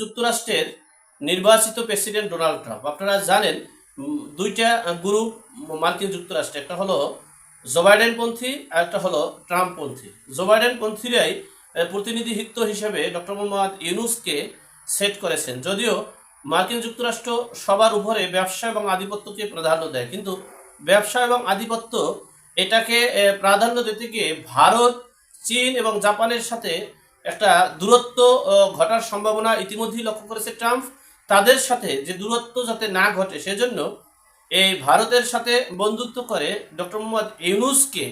যুক্তরাষ্ট্রের নির্বাচিত president Donald Trump. আপনারা জানেন দুইটা গ্রুপ মার্কিন যুক্তরাষ্ট্রে, একটা হলো জো বাইডেন পন্থী আর একটা হলো ট্রাম্প পন্থী জো বাইডেন পন্থীরাই প্রতিনিধিত্ব হিসেবে ডক্টর মোহাম্মদ ইউনুসকে সেট করেছেন। যদিও মার্কিন যুক্তরাষ্ট্র সবার উপরে ব্যবসা এবং আধিপত্যকে প্রাধান্য দেয়, কিন্তু ব্যবসা এবং আধিপত্য এটাকে প্রাধান্য দিতে গিয়ে ভারত, চীন এবং জাপানের সাথে একটা দূরত্ব ঘটার সম্ভাবনা ইতিমধ্যেই লক্ষ্য করেছে ট্রাম্প। তাদের সাথে যে দূরত্ব যাতে না ঘটে, সেজন্য এই ভারতের সাথে বন্ধুত্ব করে ডক্টর মোহাম্মদ ইউনুসকে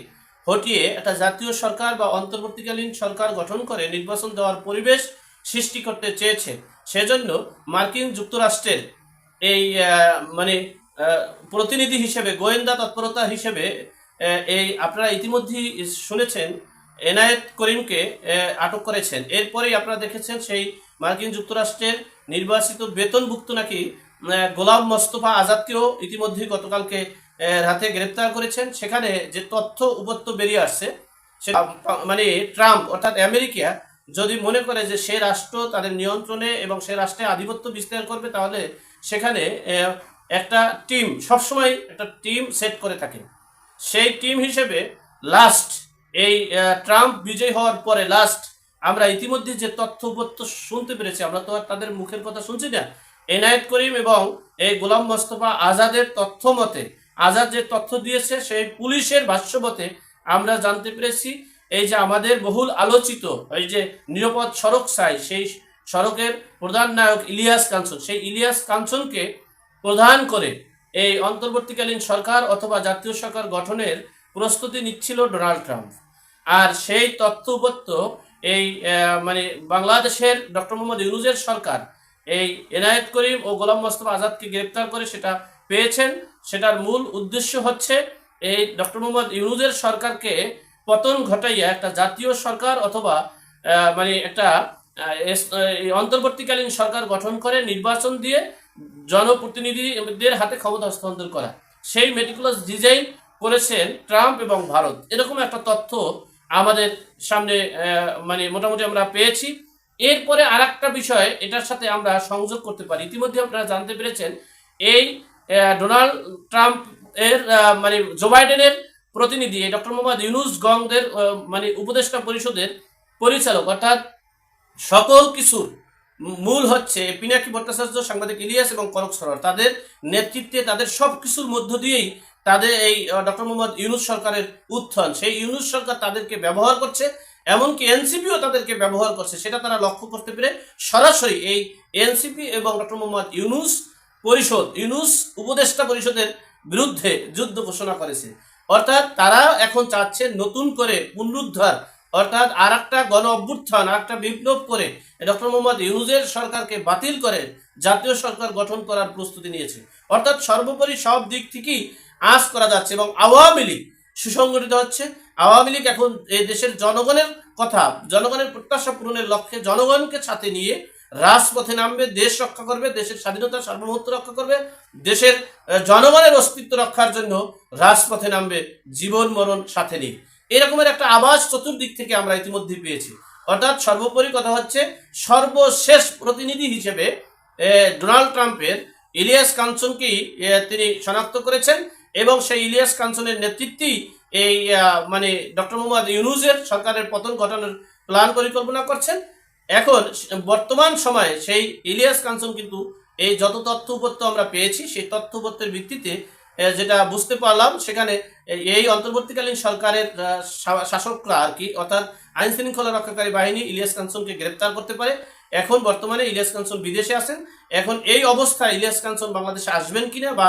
হটিয়ে একটা জাতীয় সরকার বা অন্তর্বর্তীকালীন সরকার গঠন করে নির্বাচন দেওয়ার পরিবেশ সৃষ্টি করতে চেয়েছে। সেজন্য মার্কিন যুক্তরাষ্ট্রের এই মানে প্রতিনিধি হিসেবে, গোয়েন্দা তৎপরতা হিসেবে এই আপনারা ইতিমধ্যেই শুনেছেন এনায়েত করিমকে আটক করেছেন। এরপরেই আপনারা দেখেছেন সেই মার্কিন যুক্তরাষ্ট্রের নির্বাচিত বেতনভুক্ত নাকি গোলাম মোস্তফা আজাদকেও ইতিমধ্যে গতকালকে রাতে গ্রেপ্তার করেছেন। সেখানে যে তথ্য উপত্য বেরিয়ে আসছে, সেটা মানে ট্রাম্প অর্থাৎ আমেরিকা যদি মনে করে যে সে রাষ্ট্র তাদের নিয়ন্ত্রণে এবং সে রাষ্ট্রে আধিপত্য বিস্তার করবে, তাহলে সেখানে একটা টিম, সবসময় একটা টিম সেট করে থাকে। সেই টিম হিসেবে লাস্ট এই ট্রাম্প বিজয় হওয়ার পরে লাস্ট আমরা ইতিমধ্যে যে তথ্য উপত্য শুনতে পেরেছি, আমরা তো আর তাদের মুখের কথা শুনছি না। এনায়েত করিম এবং এই গোলাম মোস্তফা আজাদের তথ্য মতে, আজাদ যে তথ্য দিয়েছে সেই পুলিশের ভাষ্য মতে আমরা জানতে পেরেছি, এই যে আমাদের বহুল আলোচিত এই যে নিরাপদ সড়ক চাই সেই সড়কের প্রধান নায়ক ইলিয়াস কাঞ্চন, সেই ইলিয়াস কাঞ্চনকে প্রধান করে এই অন্তর্বর্তীকালীন সরকার অথবা জাতীয় সরকার গঠনের প্রস্তুতি নিচ্ছিল ডোনাল্ড ট্রাম্প। আর সেই তথ্য এই মানে বাংলাদেশের ডক্টর মোহাম্মদ ইউনুজের সরকার এই এনায়েত করিম ও গোলাম মোস্তফা আজাদকে গ্রেপ্তার করে সেটা পেয়েছেন। সেটার মূল উদ্দেশ্য হচ্ছে এই ডক্টর মোহাম্মদ ইউনুজের সরকারকে পতন ঘটাইয়া একটা জাতীয় সরকার অথবা মানে একটা অন্তর্বর্তীকালীন সরকার গঠন করে নির্বাচন দিয়ে জনপ্রতিনিধিদের হাতে ক্ষমতা হস্তান্তর করা। সেই মেটিকুলাস ডিজাইন করেছেন ট্রাম্প এবং ভারত। এরকম একটা তথ্য আমাদের সামনে মানে মোটামুটি আমরা পেয়েছি। এরপরে আর একটা বিষয়, এটার সাথে আমরা সংযোগ করতে পারি। ইতিমধ্যে আপনারা জানতে পেরেছেন, এই ডোনাল্ড ট্রাম্প এর মানে জো বাইডেনের প্রতিনিধি ডক্টর মোহাম্মদ ইউনুস গংদের মানে উপদেষ্টা পরিষদের পরিচালক, অর্থাৎ সকল কিছুর মূল হচ্ছে পিনাকি ভট্টাচার্য, সাংবাদিক ইলিয়াস এবং কনক সরোয়ার। তাদের নেতৃত্বে, তাদের সব কিছুর মধ্য দিয়েই তাদের এই ডক্টর মোহাম্মদ ইউনুস সরকারের উত্থান। সেই ইউনুস সরকার তাদেরকে ব্যবহার করছে, এমনকি এনসিপিও তাদেরকে ব্যবহার করছে, সেটা তারা লক্ষ্য করতে পেরে সরাসরি এই এনসিপি এবং ডক্টর মোহাম্মদ ইউনুস পরিষদ, ইউনুস উপদেষ্টা পরিষদের বিরুদ্ধে যুদ্ধ ঘোষণা করেছে। অর্থাৎ তারা এখন চাচ্ছে নতুন করে পুনরুদ্ধার, অর্থাৎ আর একটা গণ অভ্যুত্থান আর একটা বিপ্লব করে ডক্টর মোহাম্মদ ইউনুজের সরকারকে বাতিল করে জাতীয় সরকার গঠন করার প্রস্তুতি নিয়েছে। অর্থাৎ সর্বোপরি সব দিক থেকেই আঁচ করা যাচ্ছে এবং আওয়ামী লীগ সুসংগঠিত হচ্ছে। আওয়ামী লীগ এখন এই দেশের জনগণের কথা, জনগণের প্রত্যাশা পূরণের লক্ষ্যে জনগণকে সাথে নিয়ে রাজপথে নামবে, দেশ রক্ষা করবে, দেশের স্বাধীনতা, সার্বভৌমত্ব রক্ষা করবে, দেশের জনগণের অস্তিত্ব রক্ষার জন্য রাজপথে নামবে, জীবন মরণ সাথে নিয়ে। এরকমের একটা আবাস চতুর্দিক থেকে আমরা ইতিমধ্যে পেয়েছি। অর্থাৎ সর্বোপরি কথা হচ্ছে, সর্বশেষ প্রতিনিধি হিসেবে ডোনাল্ড ট্রাম্পের ইলিয়াস কাঞ্চনকেই তিনি শনাক্ত করেছেন। এবং সেই ইলিয়াস কাঞ্চনের নেতৃত্বেই এই মানে ডক্টর মোহাম্মদ ইউনুসের সরকারের পতন ঘটানোর প্ল্যান পরিকল্পনা করছেন। এখন বর্তমান সময়ে সেই ইলিয়াস কাঞ্চন কিন্তু এই যত তথ্য উপত্য আমরা পেয়েছি, সেই তথ্য উপত্যের ভিত্তিতে যেটা বুঝতে পারলাম, সেখানে এই- অন্তর্বর্তীকালীন সরকারের শাসকরা আর কি, অর্থাৎ আইন শৃঙ্খলা রক্ষাকারী বাহিনী ইলিয়াস কাঞ্চনকে গ্রেপ্তার করতে পারে। এখন বর্তমানে ইলিয়াস কাঞ্চন বিদেশে আছেন। এখন এই অবস্থায় ইলিয়াস কাঞ্চন বাংলাদেশে আসবেন কিনা বা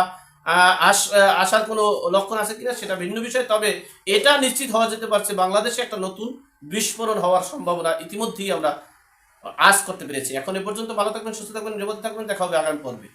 আসার কোনো লক্ষণ আছে কিনা সেটা ভিন্ন বিষয়। তবে এটা নিশ্চিত হওয়া যেতে পারছে, বাংলাদেশে একটা নতুন বিস্ফোরণ হওয়ার সম্ভাবনা ইতিমধ্যেই আমরা আশ করতে পেরেছি। এখন এ পর্যন্ত ভালো থাকবেন, সুস্থ থাকবেন, নিরাপদ থাকবেন। দেখা হবে আগামী পর্বে।